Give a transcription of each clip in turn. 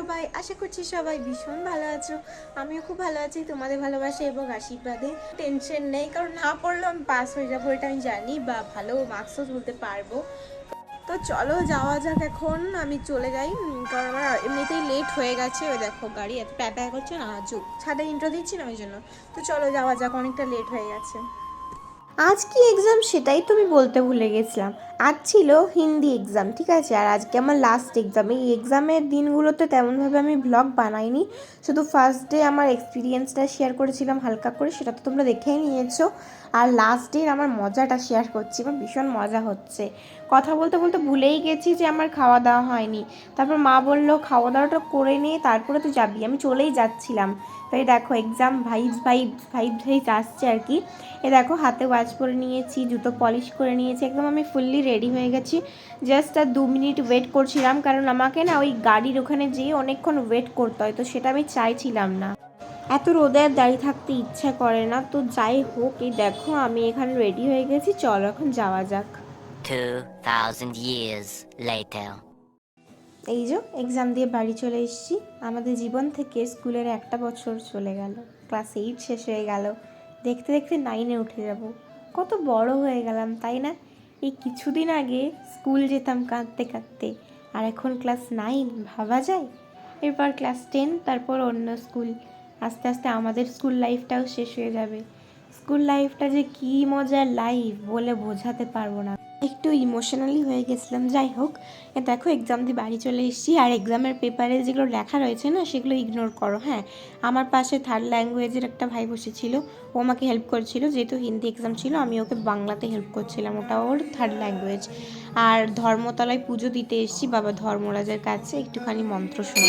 সবাই, আশা করছি সবাই ভীষণ ভালো আছো। আমিও খুব ভালো আছি, তোমাদের ভালোবাসা এবং আশীর্বাদে। টেনশন নেই, কারণ না পড়লেও আমি পাস হয়ে যাব, এটা আমি জানি বা ভালো মার্কসও তুলতে পারব। তো চলো যাওয়া যাক এখন, আমি চলে যাই কারণ আমার এমনিতেই লেট হয়ে গেছে। ওই দেখো, গাড়ি এত প্যা প্যা করছে না চুপ ছাদে ইন্ট্রো দিচ্ছি না ওই জন্য। তো চলো যাওয়া যাক, অনেকটা লেট হয়ে গেছে। আজ কি এক্সাম সেটাই তুমি বলতে ভুলে গেছিলাম। আজ ছিল হিন্দি এক্সাম ঠিক আছে? আর আজকে আমার লাস্ট এক্সাম এই এক্সামের দিনগুলোতে তেমনভাবে আমি ব্লগ বানাইনি। শুধু ফার্স্ট ডে আমার এক্সপিরিয়েন্সটা শেয়ার করেছিলাম হালকা করে, সেটা তো তোমরা দেখেই নিয়েছো। আর লাস্ট ডে আমার মজাটা শেয়ার করছি, আমার ভীষণ মজা হচ্ছে। কথা বলতে বলতে ভুলেই গেছি যে আমার খাওয়া দাওয়া হয়নি। তারপর মা বলল, খাওয়া দাওয়াটা করে নিয়ে তারপরে তো যাবি। আমি চলেই যাচ্ছিলাম। তাই দেখো exam vibes vibes vibes vibes আসছে আর কি। এ দেখো হাতে ওয়াচ পরে নিয়েছি, জুতো পলিশ করে নিয়েছি, একদম আমি ফুললি রেডি হয়ে গেছি। জাস্ট আর দু মিনিট ওয়েট করছিলাম কারণ আমাকে না ওই গাড়ির ওখানে যেয়ে অনেকক্ষণ ওয়েট করতে হয় তো সেটা আমি চাইছিলাম না। এত রোদে দাঁড়িয়ে থাকতে ইচ্ছা করে না তো যাই হোক এই দেখো আমি এখানে রেডি হয়ে গেছি চলো এখন যাওয়া যাক। 2,000 years later. এই যে এক্সাম দিয়ে বাড়ি চলে এসেছি আমাদের জীবন থেকে স্কুলের একটা বছর চলে গেল ক্লাস এইট শেষ হয়ে গেল দেখতে দেখতে নাইনে উঠে যাব। কত বড় হয়ে গেলাম তাই না? এই কিছুদিন আগে স্কুল যেতাম কাঁদতে কাঁদতে। আর এখন ক্লাস নাইন, ভাবা যায়? এরপর ক্লাস টেন, তারপর অন্য স্কুল। আস্তে আস্তে আমাদের স্কুল লাইফটাও শেষ হয়ে যাবে। স্কুল লাইফটা যে কী মজার লাইফ বলে বোঝাতে পারব না। একটু ইমোশনালি হয়ে গেছিলাম যাই হোক দেখো এক্সাম দিয়ে বাড়ি চলে এসেছি আর এক্সামের পেপারে যেগুলো লেখা রয়েছে না সেগুলো ইগনোর করো হ্যাঁ আমার পাশে থার্ড ল্যাঙ্গুয়েজের একটা ভাই বসেছিল ও আমাকে হেল্প করছিল যেহেতু হিন্দি এক্সাম ছিল আমি ওকে বাংলাতে হেল্প করছিলাম ওটা ওর থার্ড ল্যাঙ্গুয়েজ আর ধর্মতলায় পুজো দিতে এসেছি বাবা ধর্মরাজের কাছে একটুখানি মন্ত্র শোনা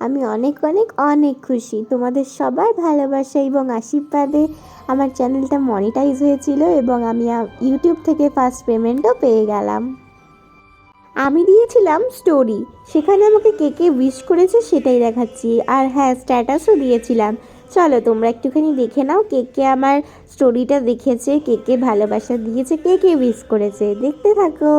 আমি অনেক অনেক অনেক খুশি। তোমাদের সবার ভালোবাসা এবং আশীর্বাদে আমার চ্যানেলটা মনিটাইজ হয়েছিল এবং আমি ইউটিউব থেকে ফার্স্ট পেমেন্টও পেয়ে গেলাম। আমি দিয়েছিলাম স্টোরি সেখানে আমাকে কে কে উইশ করেছে সেটাই দেখাচ্ছি। আর হ্যাঁ স্ট্যাটাসও দিয়েছিলাম। চলো তোমরা একটুখানি দেখে নাও কে কে আমার স্টোরিটা দেখেছে, কে কে ভালোবাসা দিয়েছে, কে কে উইশ করেছে। দেখতে থাকো।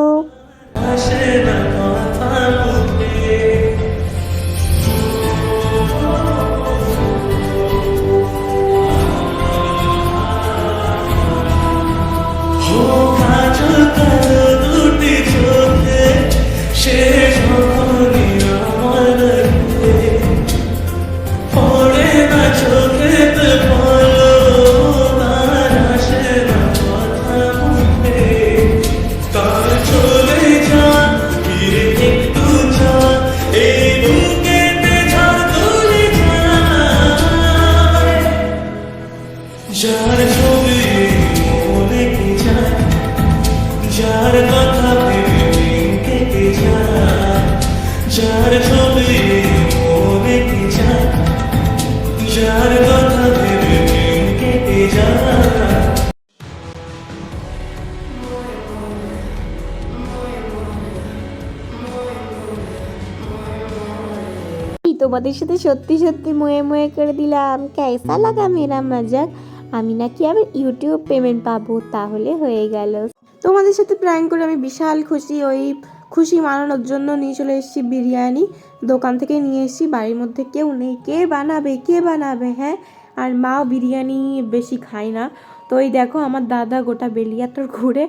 তোমাদের সাথে সত্যি সত্যি ময়ে ময়ে করে দিলাম। কেসা লাগা মেরা মজাক? আমি নাকি আবার ইউটিউব পেমেন্ট পাবো? তাহলে হয়ে গেল। তোমাদের সাথে প্র্যাঙ্ক করে আমি বিশাল খুশি। ওই খুশি মানানোর জন্য নিয়ে চলে এসেছি বিরিয়ানি। দোকান থেকে নিয়ে এসেছি। বাড়ির মধ্যে কেউ নেই। কে বানাবে? কে বানাবে? হ্যাঁ? আর মাও বিরিয়ানি বেশি খায় না। তো এই দেখো আমার দাদা গোটা বেলিয়াতর ঘুরে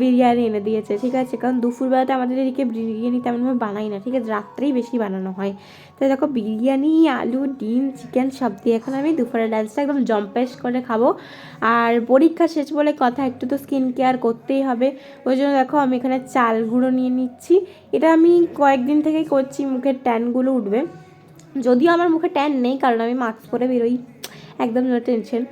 বিরিয়ানি এনে দিয়েছে, ঠিক আছে? কারণ দুপুরবেলাতে আমাদের এদিকে বিরিয়ানি তেমনভাবে বানাই না, ঠিক আছে? রাত্রেই বেশি বানানো হয়। তো দেখো বিরিয়ানি, আলু, ডিম, চিকেন সব দিয়ে এখন আমি দুপুরের লাঞ্চটা একদম জম্পেশ করে খাব। আর পরীক্ষা শেষ বলে কথা, একটু তো স্কিন কেয়ার করতেই হবে। ওই জন্য দেখো আমি এখানে চাল গুঁড়ো নিয়ে নিচ্ছি। এটা আমি কয়েকদিন থেকেই করছি, মুখের ট্যানগুলো উঠবে। যদিও আমার মুখে ট্যান নেই, কারণ আমি মাস্ক পরে বেরোই। একদম নো টেনশন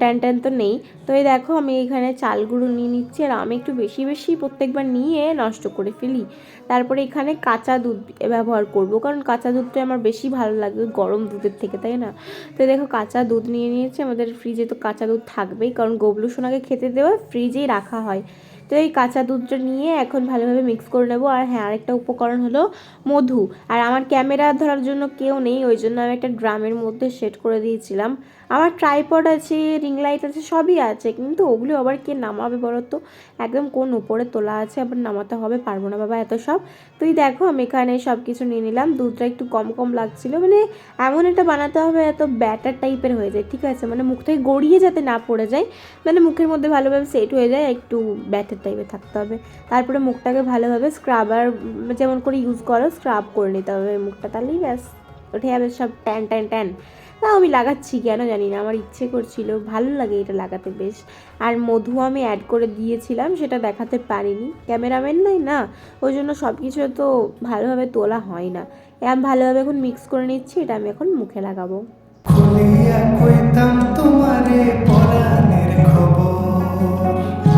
ট্যান ট্যান তো নেই। তো এই দেখো, আমি এখানে চাল গুঁড়ো নিয়ে নিচ্ছি, আর আমি একটু বেশি বেশি প্রত্যেকবার নিয়ে নষ্ট করে ফেলি। তারপরে এখানে কাঁচা দুধ ব্যবহার করব, কারণ কাঁচা দুধটা আমার বেশি ভালো লাগে গরম দুধের থেকে, তাই না? তো দেখো, কাঁচা দুধ নিয়ে নিয়েছি, আমাদের ফ্রিজে তো কাঁচা দুধ থাকবেই, কারণ গবলু সোনাকে খেতে দেওয়া ফ্রিজেই রাখা হয়। তো এই কাঁচা দুধটা নিয়ে এখন ভালোভাবে মিক্স করে নেব, আর হ্যাঁ আরেকটা উপকরণ হলো মধু। আর আমার ক্যামেরা ধরার জন্য কেউ নেই, ওই জন্য আমি একটা ড্রামের মধ্যে সেট করে দিয়েছিলাম। আমার ট্রাইপড আছে রিং লাইট আছে, সবই আছে। কিন্তু ওগুলো আবার কে নামাবে বলো তো? একদম কোন উপরে তোলা আছে, আবার নামাতে হবে, পারব না বাবা এত সব। তুই দেখো, আমি এখানে সব কিছু নিয়ে নিলাম। দুধটা একটু কম কম লাগছিল। মানে এমন একটা বানাতে হবে, এত ব্যাটার টাইপের হয়ে যায়, ঠিক আছে? মানে মুখ থেকে গড়িয়ে যাতে না পড়ে যায় মানে মুখের মধ্যে ভালোভাবে সেট হয়ে যায়, একটু ব্যাটার টাইপের থাকতে হবে। তারপরে মুখটাকে ভালোভাবে স্ক্রাবার যেমন করে ইউজ করো স্ক্রাব করে নিতে হবে মুখটা, তাহলেই ব্যাস। উঠে যাবে সব ট্যান ট্যান ট্যান তাও আমি লাগাচ্ছি কেন জানি না, আমার ইচ্ছে করছিল, ভালো লাগে এটা লাগাতে বেশ। আর মধু আমি অ্যাড করে দিয়েছিলাম, সেটা দেখাতে পারিনি। ক্যামেরাম্যান নাই না, ওই জন্য সব কিছু তো ভালোভাবে তোলা হয় না। আমি ভালোভাবে এখন মিক্স করে নিচ্ছি, এটা আমি এখন মুখে লাগাবো। খবর।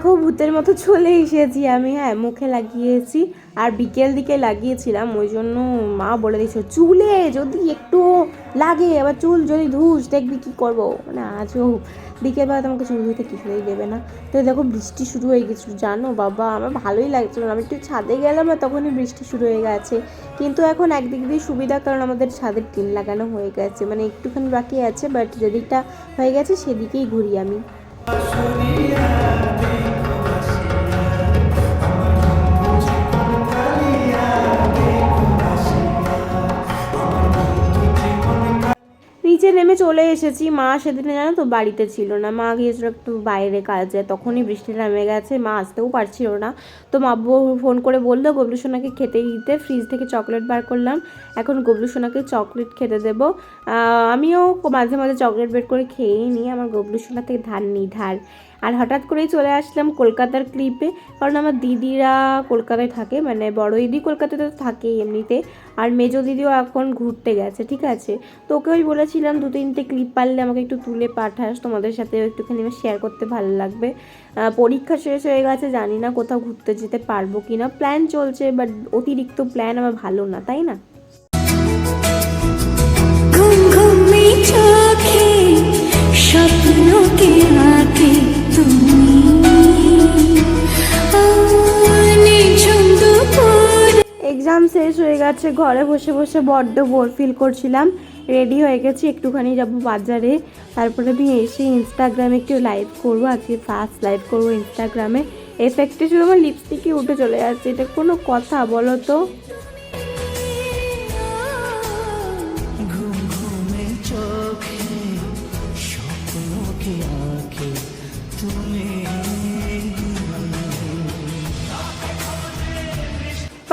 দেখো, ভূতের মতো চলে এসেছি আমি। হ্যাঁ মুখে লাগিয়েছি আর বিকেল দিকে লাগিয়েছিলাম, ওই জন্য মা বলে দিয়েছিল চুলে যদি একটু লাগে, আবার চুল যদি ধুস, দেখবি কি করব। মানে আজও বিকেলবেলা তোমাকে চুল ধুতে কিছুই দেবে না। তো দেখো, বৃষ্টি শুরু হয়ে গেছিল, জানো বাবা, আমার ভালোই লাগছিল আমি একটু ছাদে গেলাম আর তখনই বৃষ্টি শুরু হয়ে গেছে। কিন্তু এখন একদিক দিয়ে সুবিধা, কারণ আমাদের ছাদের টিন লাগানো হয়ে গেছে। মানে একটুখানি বাকি আছে বাট যেদিকটা হয়ে গেছে, সেদিকেই ঘুরি আমি। নেমে চলে এসেছি। মা সেদিনে জানো তো বাড়িতে ছিল না। মা গিয়েছিল একটু বাইরে কাজে। তখনই বৃষ্টি নেমে গেছে। মা আসতেও পারছিল না। তো মা ফোন করে বলল, গবলু সোনাকে খেতে দিতে। ফ্রিজ থেকে চকলেট বার করলাম। এখন গবলু সোনাকে চকলেট খেতে দেবো। আমিও মাঝে মাঝে চকলেট বের করে খেয়েই নিই। আমার গবলু সোনা থেকে ধার নিই, ধার। আর হঠাৎ করেই চলে আসলাম কলকাতার ক্লিপে কারণ আমার দিদিরা কলকাতায় থাকে মানে বড় দিদি কলকাতাতে তো থাকেই এমনিতে। আর মেজো দিদিও এখন ঘুরতে গেছে, ঠিক আছে? তো ওকে ওই বলেছিলাম, দু তিনটে ক্লিপ পারলে আমাকে একটু তুলে পাঠাস, তোমাদের সাথে একটুখানি আমার শেয়ার করতে ভালো লাগবে। পরীক্ষা শেষ হয়ে গেছে, জানি না কোথাও ঘুরতে যেতে পারব কি না প্ল্যান চলছে বাট অতিরিক্ত প্ল্যান আমার ভালো না, তাই না? এক্সাম শেষ হয়ে গেছে, ঘরে বসে বসে বড্ড বোর ফিল করছিলাম। রেডি হয়ে গেছি, একটুখানি যাব বাজারে। তারপরে আমি এসে ইনস্টাগ্রামে একটু লাইভ করব, আজকে ফার্স্ট লাইভ করব ইনস্টাগ্রামে এফেক্টে শুধু আমার লিপস্টিকই উঠে চলে যাচ্ছে, এটা কোনো কথা বলো তো?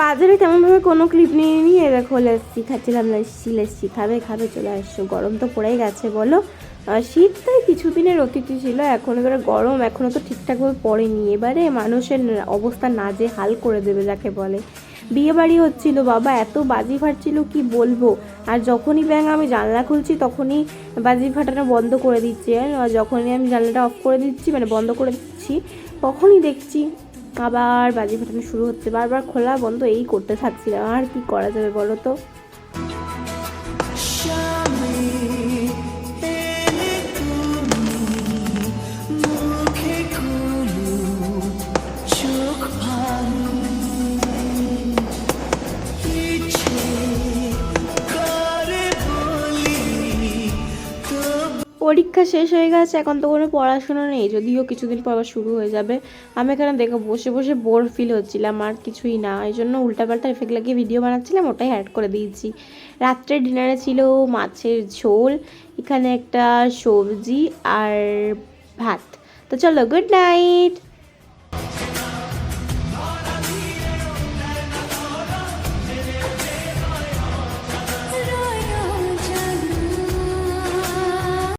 বাজারে তেমনভাবে কোনো ক্লিপ নিয়ে নিয়ে দেখো, লেসি খাচ্ছিলাম, লেসি লেসি। খাবে খাবে, চলে আসছো গরম তো পড়েই গেছে, বলো। শীত তো এই কিছুদিনের অতিথি ছিল, এখন এবারে গরম এখনও তো ঠিকঠাকভাবে পড়েনি। এবারে মানুষের অবস্থা না যে হাল করে দেবে যাকে বলে। বিয়ে বাড়ি হচ্ছিল, বাবা, এত বাজি ফাটছিল, কি বলব? আর যখনই ব্যাং আমি জানলা খুলছি, তখনই বাজি ফাটানো বন্ধ করে দিচ্ছে। আর যখনই আমি জানলাটা অফ করে দিচ্ছি মানে বন্ধ করে দিচ্ছি, তখনই দেখছি আবার বাজি ফাটানো শুরু হচ্ছে। বারবার খোলা বন্ধ, এই করতে থাকছিলাম আর কি করা যাবে বলো তো? পরীক্ষা শেষ হয়ে গেছে, এখন তো কোনো পড়াশুনো নেই, যদিও কিছুদিন পর আবার শুরু হয়ে যাবে। আমি এখানে দেখো, বসে বসে বোর ফিল হচ্ছিলাম, আর কিছুই না। এই জন্য উল্টাপাল্টা এফেক্ট লাগিয়ে ভিডিও বানাচ্ছিলাম, ওটাই অ্যাড করে দিয়েছি। রাত্রে ডিনারে ছিল মাছের ঝোল, এখানে একটা সবজি আর ভাত। তো চলো গুড নাইট